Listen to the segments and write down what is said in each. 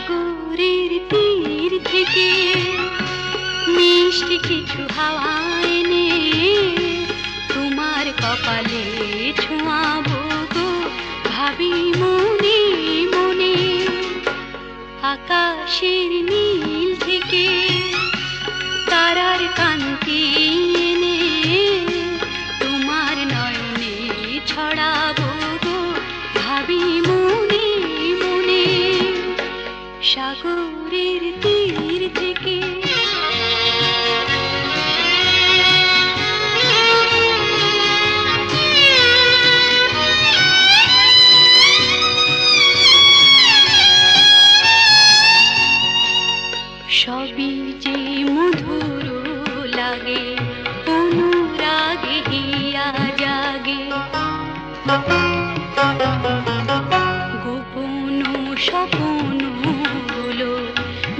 সাগরের তীর থেকে মিষ্টি কিছু হাওয়া এনে তোমার কপালে ছোঁয়াবো গো। ভাবি মনে মনে আকাশের নীল থেকে তারার কান লাগে অনুরাগে হিয়া জাগে গোপন স্বপনগুলো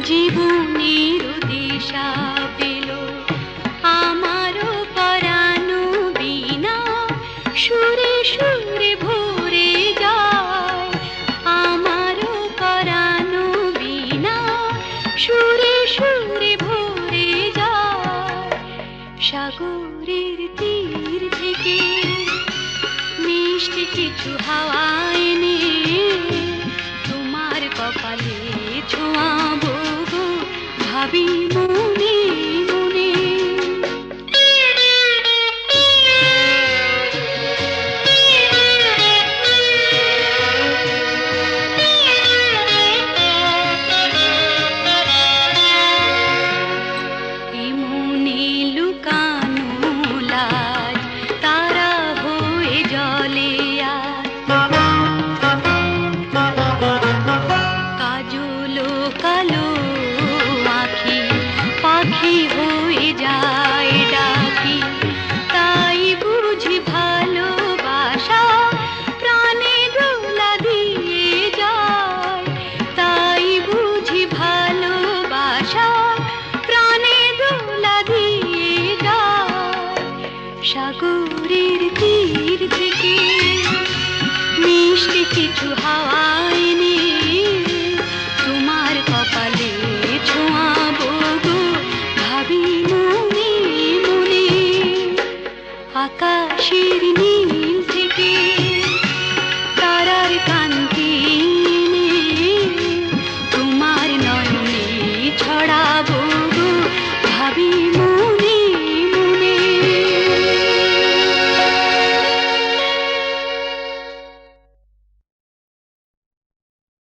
জীবনের দিশা সাগরের তীর থেকে মিষ্টি কিছু হাওয়া এনে তোমার কপালে ছোঁয়াবো ভাবি মনে কালো আখি, পাখি হয়ে যায় ডাকি। তাই বুঝি ভালোবাসা প্রাণে দোলা দিয়ে যায়। তাই বুঝি ভালোবাসা প্রাণে দোলা দিয়ে যায়। সাগরের তীর থেকে মিষ্টি কিছু হাওয়া हरी